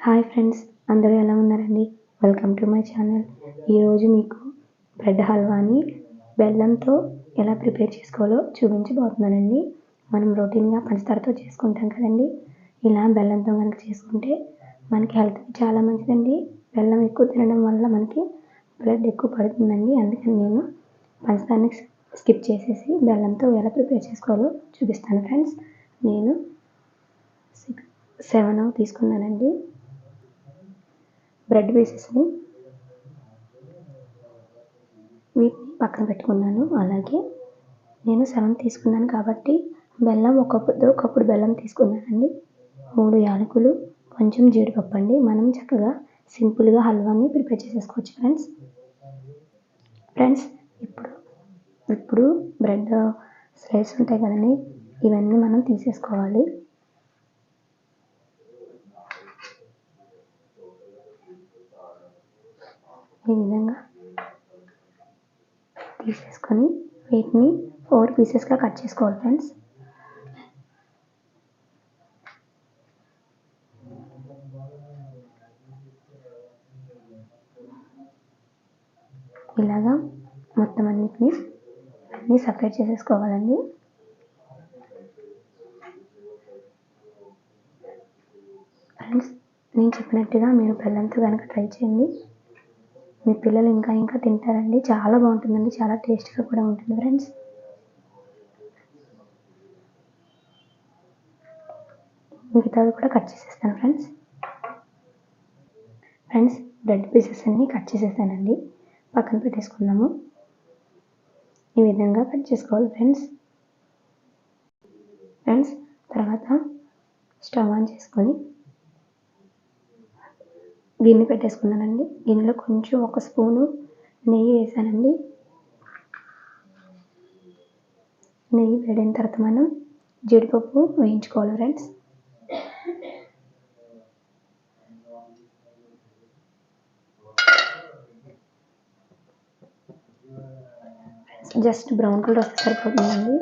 Hi friends అందరూ ఎలా ఉన్నారండి? Welcome to my channel. ఈరోజు మీకు బ్రెడ్ హల్వాని బెల్లంతో ఎలా ప్రిపేర్ చేసుకోవాలో చూపించబోతున్నానండి. మనం రొటీన్గా పంచదారతో చేసుకుంటాం కదండి. ఇలా బెల్లంతో కనుక చేసుకుంటే మనకి హెల్త్కి చాలా మంచిదండి. బెల్లం ఎక్కువ తినడం వల్ల మనకి బ్లడ్ ఎక్కువ పడుతుందండి. అందుకని నేను పంచదారని స్కిప్ చేసేసి బెల్లంతో ఎలా ప్రిపేర్ చేసుకోవాలో చూపిస్తాను ఫ్రెండ్స్. నేను సిక్స్ సెవెన్ తీసుకున్నానండి. బ్రెడ్ పీసెస్ని వీటిని పక్కన పెట్టుకున్నాను. అలాగే నేను సెవెన్ తీసుకున్నాను కాబట్టి బెల్లం ఒకప్పుడు ఒకప్పుడు బెల్లం తీసుకున్నానండి. మూడు యాలకులు కొంచెం జీడిపప్పు అండి. మనం చక్కగా సింపుల్గా హల్వాని ప్రిపేర్ చేసేసుకోవచ్చు ఫ్రెండ్స్. ఫ్రెండ్స్ ఇప్పుడు ఇప్పుడు బ్రెడ్ స్లైడ్స్ ఉంటాయి కదండి. ఇవన్నీ మనం తీసేసుకోవాలి. ఈ విధంగా తీసేసుకొని వీటిని ఫోర్ పీసెస్గా కట్ చేసుకోవాలి ఫ్రెండ్స్. ఇలాగా మొత్తం అన్నిటిని అన్నీ సపరేట్ చేసేసుకోవాలండి. ఫ్రెండ్స్ నేను చెప్పినట్టుగా మీరు బెల్లంతో కనుక ట్రై చేయండి. మీ పిల్లలు ఇంకా ఇంకా తింటారండి. చాలా బాగుంటుందండి. చాలా టేస్ట్గా కూడా ఉంటుంది ఫ్రెండ్స్. మిగతావి కూడా కట్ చేసేస్తాను ఫ్రెండ్స్. ఫ్రెండ్స్ బ్రెడ్ పీసెస్ అన్ని కట్ చేసేసానండి. పక్కన పెట్టేసుకుందాము. ఈ విధంగా కట్ చేసుకోవాలి ఫ్రెండ్స్. ఫ్రెండ్స్ తర్వాత స్టవ్ ఆన్ చేసుకొని గిన్నె పెట్టేసుకున్నానండి. గిన్నెలో కొంచెం ఒక స్పూను నెయ్యి వేసానండి. నెయ్యి వేడిన తర్వాత మనం జీడిపప్పు వేయించుకోవాలి ఫ్రెండ్స్. జస్ట్ బ్రౌన్ కలర్ వస్తే సరిపోతుందండి.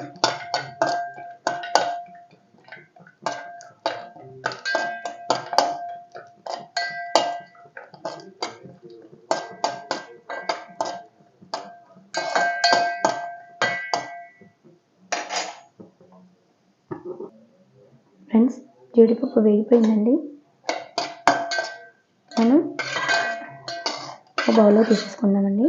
ఫ్రెండ్స్ జీడిపప్పు వేగిపోయిందండి. మనం ఒక బౌల్లో తీసేసుకుందామండి.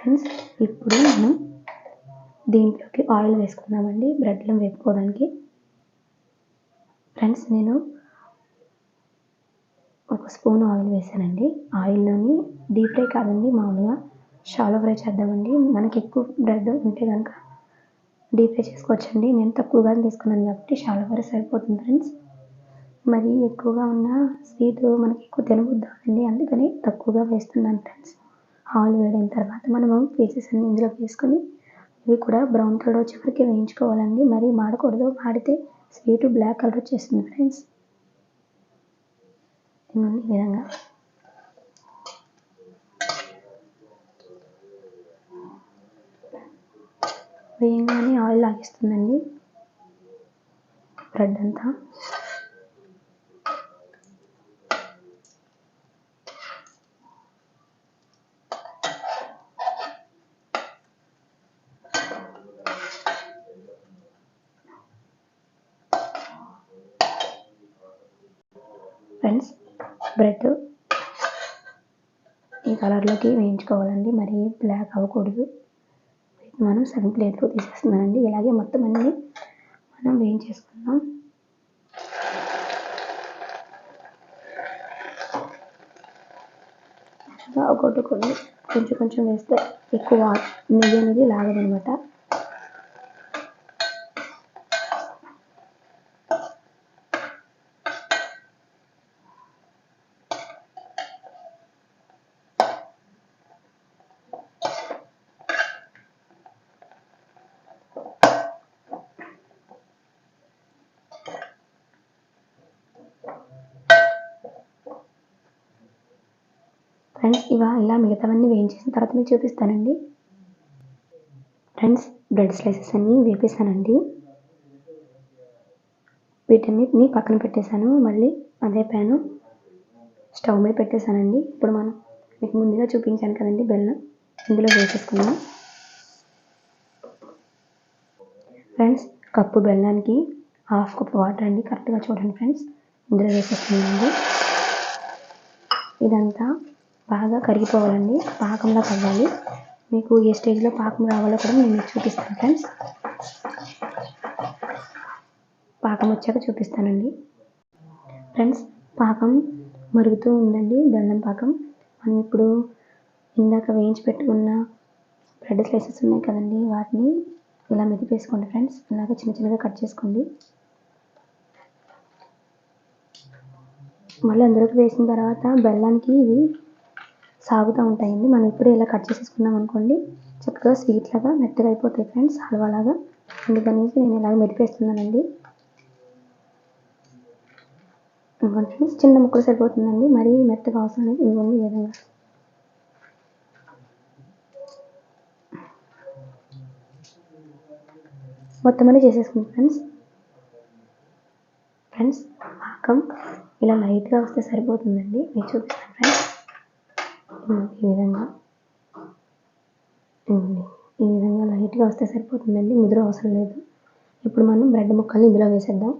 ఫ్రెండ్స్ ఇప్పుడు మనం దీంట్లోకి ఆయిల్ వేసుకుందామండి బ్రెడ్లో వేపుకోవడానికి. ఫ్రెండ్స్ నేను ఒక స్పూన్ ఆయిల్ వేసానండి ఆయిల్లోని డీప్ ఫ్రై కాదండి మామూలుగా షాలో ఫ్రై చేద్దామండి. మనకి ఎక్కువ బ్రెడ్ ఉంటే కనుక డీప్ ఫ్రై చేసుకోవచ్చండి. నేను తక్కువగా తీసుకున్నాను కాబట్టి షాలో ఫ్రై సరిపోతుంది ఫ్రెండ్స్. మరి ఎక్కువగా ఉన్న స్వీట్ మనకి ఎక్కువ తినబుద్దామండి అందుకని తక్కువగా వేస్తున్నాను ఫ్రెండ్స్. ఆయిల్ వేడిన తర్వాత మనము పీసెస్ అన్ని ఇందులో వేసుకొని ఇవి కూడా బ్రౌన్ కలర్ వచ్చేవరకు వేయించుకోవాలండి. మరి మాడకూడదు. మాడితే స్వీట్ బ్లాక్ కలర్ వచ్చేస్తుంది ఫ్రెండ్స్. ఈ విధంగా వేయంగానే ఆయిల్ లాగిస్తుందండి. బ్రెడ్ అంతా. ఫ్రెండ్స్ బ్రెడ్ ఈ కలర్లోకి వేయించుకోవాలండి. మరి బ్లాక్ అవ్వకూడదు. మనం సగం ప్లేట్లో తీసేస్తున్నానండి. ఇలాగే మొత్తం అన్నీ మనం వేయించేసుకుందాం ఒకటి కొన్ని కొంచెం కొంచెం వేస్తే ఎక్కువ నెయ్యి అనేది లాగదనమాట. ఫ్రెండ్స్ ఇవా ఇలా మిగతావన్నీ వేయించేసిన తర్వాత మీకు చూపిస్తానండి. ఫ్రెండ్స్ బ్రెడ్ స్లైసెస్ అన్నీ వేపేసానండి వీటన్నిటిని పక్కన పెట్టేశాను. మళ్ళీ అదే ప్యాను స్టవ్ మీద పెట్టేశానండి. ఇప్పుడు మనం మీకు ముందుగా చూపించాను కదండి బెల్లం. ఇందులో వేసేసుకుందాం. ఫ్రెండ్స్ కప్పు బెల్లానికి హాఫ్ కప్ వాటర్ అండి. కరెక్ట్గా చూడండి ఫ్రెండ్స్ ఇందులో వేసేసుకుందండి ఇదంతా బాగా కరిగిపోవాలండి. పాకంలా కవ్వాలి. మీకు ఏ స్టేజ్లో పాకం రావాలో కూడా నేను మీకు చూపిస్తాను ఫ్రెండ్స్ పాకం వచ్చాక చూపిస్తానండి. ఫ్రెండ్స్ పాకం మరుగుతూ ఉందండి బెల్లం పాకం. మనం ఇప్పుడు ఇందాక వేయించి పెట్టుకున్న బ్రెడ్ స్లైసెస్ ఉన్నాయి కదండి వాటిని ఇలా మెదిపేసుకోండి ఫ్రెండ్స్ ఇలాగ చిన్న చిన్నగా కట్ చేసుకోండి. మళ్ళీ అందులోకి వేసిన తర్వాత బెల్లానికి ఇవి సాగుతూ ఉంటాయండి. మనం ఇప్పుడే ఇలా కట్ చేసేసుకున్నాం అనుకోండి చక్కగా స్వీట్ లాగా మెత్తగా అయిపోతాయి ఫ్రెండ్స్ హల్వా లాగా అందుకనేసి నేను ఇలాగ మెరిపేస్తున్నానండి ఫ్రెండ్స్ చిన్న ముక్కలు సరిపోతుందండి. మరీ మెత్తగా అవసరం లేదు. ఇవ్వండి విధంగా. మొత్తం అన్ని చేసేసుకుంది ఫ్రెండ్స్ ఫ్రెండ్స్ పాకం ఇలా లైట్గా వస్తే సరిపోతుందండి. మీకు చూపిస్తాను ఫ్రెండ్స్ ఈ విధంగా. ఈ విధంగా లైట్గా వస్తే సరిపోతుందండి. ముదురు అవసరం లేదు. ఇప్పుడు మనం బ్రెడ్ ముక్కల్ని ఇందులో వేసేద్దాం.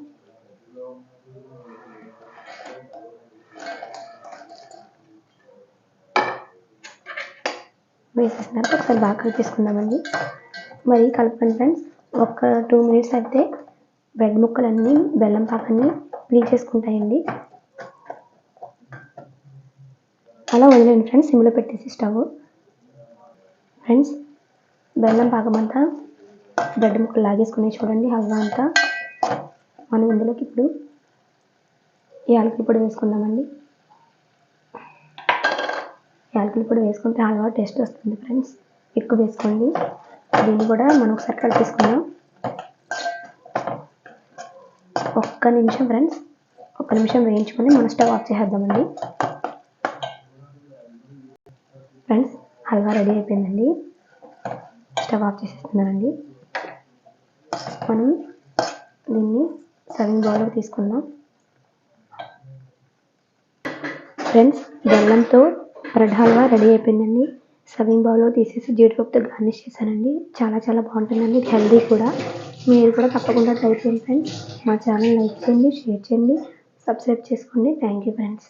వేసేసిన తర్వాత ఒకసారి బాగా కలిపేసుకుందామండి. మరి కలపండి ఫ్రెండ్స్. ఒక టూ మినిట్స్ అయితే బ్రెడ్ ముక్కలన్నీ బెల్లం పాకాన్ని పీల్చేసుకుంటాయండి అలా వదిలేండి ఫ్రెండ్స్ సిమ్లో పెట్టేసి స్టవ్. ఫ్రెండ్స్ బెల్లం పాకమంతా బ్రెడ్ ముక్కలు లాగేసుకుని చూడండి హల్వా అంతా. మనం ఇందులోకి ఇప్పుడు యాలకుల పొడి వేసుకుందామండి. యాలకుల పొడి వేసుకుంటే హల్వా టేస్ట్ వస్తుంది ఫ్రెండ్స్. ఎక్కువ వేసుకోండి. దీన్ని కూడా మనం ఒకసారి కలిపేసుకుందాం. ఒక్క నిమిషం ఫ్రెండ్స్ ఒక్క నిమిషం వేయించుకొని మనం స్టవ్ ఆఫ్ చేసేద్దామండి ఫ్రెండ్స్ హల్వా రెడీ అయిపోయిందండి. స్టవ్ ఆఫ్ చేసేస్తున్నానండి. మనం దీన్ని సర్వింగ్ బౌల్లోకి తీసుకుందాం. ఫ్రెండ్స్ బెల్లంతో బ్రెడ్ హల్వా రెడీ అయిపోయిందండి. సర్వింగ్ బౌల్లో తీసేసి జీడిపప్పుతో గార్నిష్ చేశానండి. చాలా చాలా బాగుంటుందండి. హెల్దీ కూడా. మీరు కూడా తప్పకుండా ట్రై చేయండి ఫ్రెండ్స్. మా ఛానల్ లైక్ చేయండి షేర్ చేయండి సబ్స్క్రైబ్ చేసుకోండి. Thank you friends.